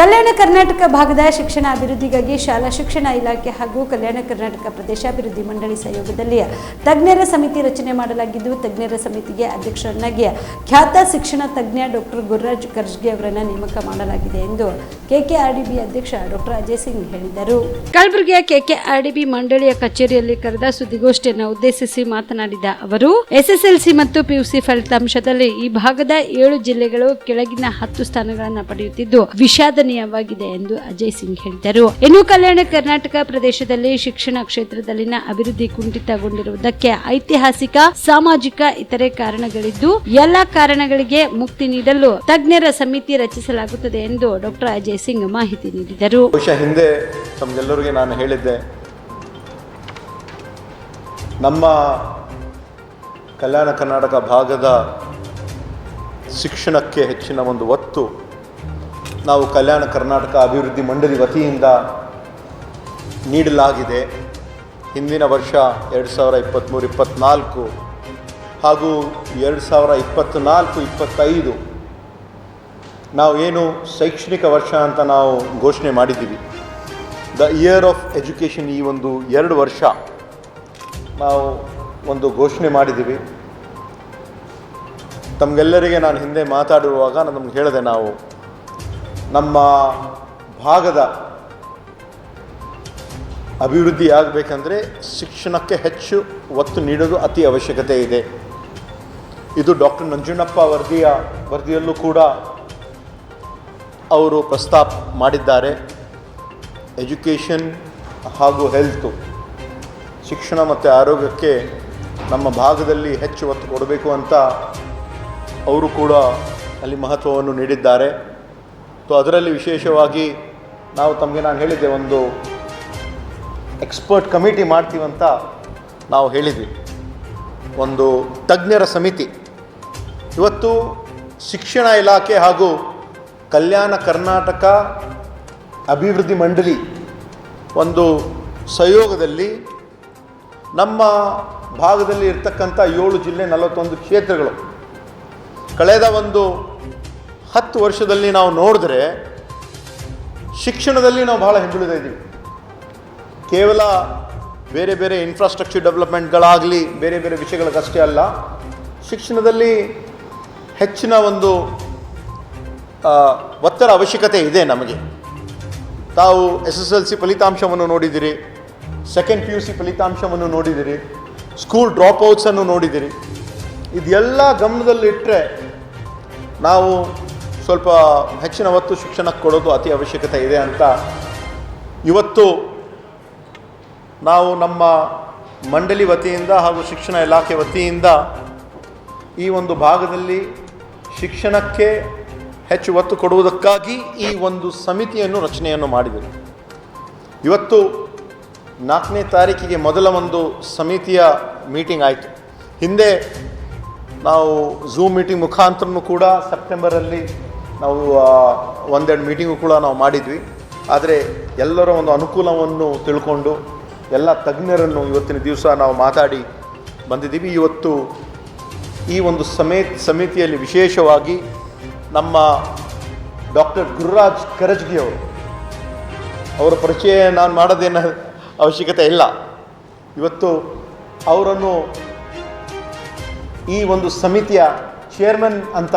ಕಲ್ಯಾಣ ಕರ್ನಾಟಕ ಭಾಗದ ಶಿಕ್ಷಣ ಅಭಿವೃದ್ಧಿಗಾಗಿ ಶಾಲಾ ಶಿಕ್ಷಣ ಇಲಾಖೆ ಹಾಗೂ ಕಲ್ಯಾಣ ಕರ್ನಾಟಕ ಪ್ರದೇಶಾಭಿವೃದ್ಧಿ ಮಂಡಳಿ ಸಹಯೋಗದಲ್ಲಿ ತಜ್ಞರ ಸಮಿತಿ ರಚನೆ ಮಾಡಲಾಗಿದ್ದು, ತಜ್ಞರ ಸಮಿತಿಗೆ ಅಧ್ಯಕ್ಷರನ್ನಾಗಿ ಖ್ಯಾತ ಶಿಕ್ಷಣ ತಜ್ಞ ಡಾಕ್ಟರ್ ಗುರುರಾಜ್ ಖರ್ಜ್ಗೆ ಅವರನ್ನು ನೇಮಕ ಮಾಡಲಾಗಿದೆ ಎಂದು ಕೆಕೆಆರ್ಡಿಬಿ ಅಧ್ಯಕ್ಷ ಡಾಕ್ಟರ್ ಅಜಯ್ ಸಿಂಗ್ ಹೇಳಿದರು. ಕಲಬುರಗಿಯ ಕೆಕೆಆರ್ಡಿಬಿ ಮಂಡಳಿಯ ಕಚೇರಿಯಲ್ಲಿ ಕರೆದ ಸುದ್ದಿಗೋಷ್ಠಿಯನ್ನು ಉದ್ದೇಶಿಸಿ ಮಾತನಾಡಿದ ಅವರು, ಎಸ್ಎಸ್ಎಲ್ಸಿ ಮತ್ತು ಪಿಯುಸಿ ಫಲಿತಾಂಶದಲ್ಲಿ ಈ ಭಾಗದ ಏಳು ಜಿಲ್ಲೆಗಳು ಕೆಳಗಿನ ಹತ್ತು ಸ್ಥಾನಗಳನ್ನು ಪಡೆಯುತ್ತಿದ್ದು ವಿಷಾದನೀಯವಾಗಿದೆ ಎಂದು ಅಜಯ್ ಸಿಂಗ್ ಹೇಳಿದರು. ಇನ್ನು ಕಲ್ಯಾಣ ಕರ್ನಾಟಕ ಪ್ರದೇಶದಲ್ಲಿ ಶಿಕ್ಷಣ ಕ್ಷೇತ್ರದಲ್ಲಿನ ಅಭಿವೃದ್ಧಿ ಕುಂಠಿತಗೊಂಡಿರುವುದಕ್ಕೆ ಐತಿಹಾಸಿಕ, ಸಾಮಾಜಿಕ ಇತರೆ ಕಾರಣಗಳಿದ್ದು, ಎಲ್ಲಾ ಕಾರಣಗಳಿಗೆ ಮುಕ್ತಿ ನೀಡಲು ತಜ್ಞರ ಸಮಿತಿ ರಚಿಸಲಾಗುತ್ತದೆ ಎಂದು ಡಾಕ್ಟರ್ ಅಜಯ್ ಸಿಂಗ್ ಮಾಹಿತಿ ನೀಡಿದರು. ಹಿಂದೆ ತಮಗೆಲ್ಲರಿಗೆ ನಾನು ಹೇಳಿದ್ದೆ, ನಮ್ಮ ಕಲ್ಯಾಣ ಕರ್ನಾಟಕ ಭಾಗದ ಶಿಕ್ಷಣಕ್ಕೆ ಹೆಚ್ಚಿನ ಒಂದು ಒತ್ತು ನಾವು ಕಲ್ಯಾಣ ಕರ್ನಾಟಕ ಅಭಿವೃದ್ಧಿ ಮಂಡಳಿ ವತಿಯಿಂದ ನೀಡಲಾಗಿದೆ. ಹಿಂದಿನ ವರ್ಷ ಎರಡು ಸಾವಿರ ಇಪ್ಪತ್ತ್ಮೂರು ಇಪ್ಪತ್ತ್ನಾಲ್ಕು ಹಾಗೂ ಎರಡು ಸಾವಿರ ಇಪ್ಪತ್ತ್ನಾಲ್ಕು ಇಪ್ಪತ್ತೈದು ನಾವು ಏನು ಶೈಕ್ಷಣಿಕ ವರ್ಷ ಅಂತ ನಾವು ಘೋಷಣೆ ಮಾಡಿದ್ದೀವಿ. ದ ಇಯರ್ ಆಫ್ ಎಜುಕೇಷನ್ ಈ ಒಂದು ಎರಡು ವರ್ಷ ನಾವು ಒಂದು ಘೋಷಣೆ ಮಾಡಿದ್ದೀವಿ. ತಮಗೆಲ್ಲರಿಗೆ ನಾನು ಹಿಂದೆ ಮಾತಾಡಿರುವಾಗ ನಮ್ಗೆ ಹೇಳಿದೆ ನಾವು ನಮ್ಮ ಭಾಗದ ಅಭಿವೃದ್ಧಿ ಆಗಬೇಕಂದ್ರೆ ಶಿಕ್ಷಣಕ್ಕೆ ಹೆಚ್ಚು ಒತ್ತು ನೀಡೋದು ಅತಿ ಅವಶ್ಯಕತೆ ಇದೆ. ಇದು ಡಾಕ್ಟರ್ ನಂಜುಣ್ಣಪ್ಪ ವರದಿಯ ವರದಿಯಲ್ಲೂ ಕೂಡ ಅವರು ಪ್ರಸ್ತಾಪ ಮಾಡಿದ್ದಾರೆ. ಎಜುಕೇಷನ್ ಹಾಗೂ ಹೆಲ್ತ್ ಶಿಕ್ಷಣ ಮತ್ತು ಆರೋಗ್ಯಕ್ಕೆ ನಮ್ಮ ಭಾಗದಲ್ಲಿ ಹೆಚ್ಚು ಒತ್ತು ಕೊಡಬೇಕು ಅಂತ ಅವರು ಕೂಡ ಅಲ್ಲಿ ಮಹತ್ವವನ್ನು ನೀಡಿದ್ದಾರೆ. ಸೊ ಅದರಲ್ಲಿ ವಿಶೇಷವಾಗಿ ನಾವು ತಮಗೆ ನಾನು ಹೇಳಿದ್ದೆ, ಒಂದು ಎಕ್ಸ್ಪರ್ಟ್ ಕಮಿಟಿ ಮಾಡ್ತೀವಂತ ನಾವು ಹೇಳಿದ್ವಿ. ಒಂದು ತಜ್ಞರ ಸಮಿತಿ. ಇವತ್ತು ಶಿಕ್ಷಣ ಇಲಾಖೆ ಹಾಗೂ ಕಲ್ಯಾಣ ಕರ್ನಾಟಕ ಅಭಿವೃದ್ಧಿ ಮಂಡಳಿ ಒಂದು ಸಹಯೋಗದಲ್ಲಿ ನಮ್ಮ ಭಾಗದಲ್ಲಿ ಇರ್ತಕ್ಕಂಥ ಏಳು ಜಿಲ್ಲೆ ನಲವತ್ತೊಂದು ಕ್ಷೇತ್ರಗಳು. ಕಳೆದ ಒಂದು ಹತ್ತು ವರ್ಷದಲ್ಲಿ ನಾವು ನೋಡಿದ್ರೆ ಶಿಕ್ಷಣದಲ್ಲಿ ನಾವು ಬಹಳ ಹಿಂದುಳಿದ ಇದ್ದೀವಿ. ಕೇವಲ ಬೇರೆ ಬೇರೆ ಇನ್ಫ್ರಾಸ್ಟ್ರಕ್ಚರ್ ಡೆವಲಪ್ಮೆಂಟ್ಗಳಾಗಲಿ ಬೇರೆ ಬೇರೆ ವಿಷಯಗಳಿಗಷ್ಟೇ ಅಲ್ಲ, ಶಿಕ್ಷಣದಲ್ಲಿ ಹೆಚ್ಚಿನ ಒಂದು ಒತ್ತಡ ಅವಶ್ಯಕತೆ ಇದೆ ನಮಗೆ. ತಾವು ಎಸ್ ಎಸ್ ಎಲ್ ಸಿ ಫಲಿತಾಂಶವನ್ನು ನೋಡಿದಿರಿ ಸೆಕೆಂಡ್ ಪಿ ಯು ಸಿ ಫಲಿತಾಂಶವನ್ನು ನೋಡಿದಿರಿ ಸ್ಕೂಲ್ ಡ್ರಾಪ್ ಔಟ್ಸನ್ನು ನೋಡಿದಿರಿ. ಇದೆಲ್ಲ ಗಮನದಲ್ಲಿಟ್ಟರೆ ನಾವು ಸ್ವಲ್ಪ ಹೆಚ್ಚಿನ ಒತ್ತು ಶಿಕ್ಷಣಕ್ಕೆ ಕೊಡೋದು ಅತಿ ಅವಶ್ಯಕತೆ ಇದೆ ಅಂತ ಇವತ್ತು ನಾವು ನಮ್ಮ ಮಂಡಳಿ ವತಿಯಿಂದ ಹಾಗೂ ಶಿಕ್ಷಣ ಇಲಾಖೆ ವತಿಯಿಂದ ಈ ಒಂದು ಭಾಗದಲ್ಲಿ ಶಿಕ್ಷಣಕ್ಕೆ ಹೆಚ್ಚು ಒತ್ತು ಕೊಡುವುದಕ್ಕಾಗಿ ಈ ಒಂದು ಸಮಿತಿಯನ್ನು ರಚನೆಯನ್ನು ಮಾಡಿದರು ಇವತ್ತು ನಾಲ್ಕನೇ ತಾರೀಕಿಗೆ ಮೊದಲ ಒಂದು ಸಮಿತಿಯ ಮೀಟಿಂಗ್ ಆಯಿತು. ಹಿಂದೆ ನಾವು ಝೂಮ್ ಮೀಟಿಂಗ್ ಮುಖಾಂತರನೂ ಕೂಡ ಸೆಪ್ಟೆಂಬರಲ್ಲಿ ನಾವು ಒಂದೆರಡು ಮೀಟಿಂಗು ಕೂಡ ನಾವು ಮಾಡಿದ್ವಿ. ಆದರೆ ಎಲ್ಲರ ಒಂದು ಅನುಕೂಲವನ್ನು ತಿಳ್ಕೊಂಡು ಎಲ್ಲ ತಜ್ಞರನ್ನು ಇವತ್ತಿನ ದಿವಸ ನಾವು ಮಾತಾಡಿ ಬಂದಿದ್ದೀವಿ. ಇವತ್ತು ಈ ಒಂದು ಸಮೇತ್, ಸಮಿತಿಯಲ್ಲಿ ವಿಶೇಷವಾಗಿ ನಮ್ಮ ಡಾಕ್ಟರ್ ಗುರುರಾಜ್ ಕರಜ್ಗಿ ಅವರು. ಅವರ ಪರಿಚಯ ನಾನು ಮಾಡೋದೇನ ಅವಶ್ಯಕತೆ ಇಲ್ಲ. ಇವತ್ತು ಅವರನ್ನು ಈ ಒಂದು ಸಮಿತಿಯ ಚೇರ್ಮನ್ ಅಂತ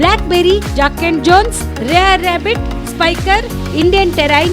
Blackberrys Jack and Jones Rare Rabbit Spykar Indian Terrain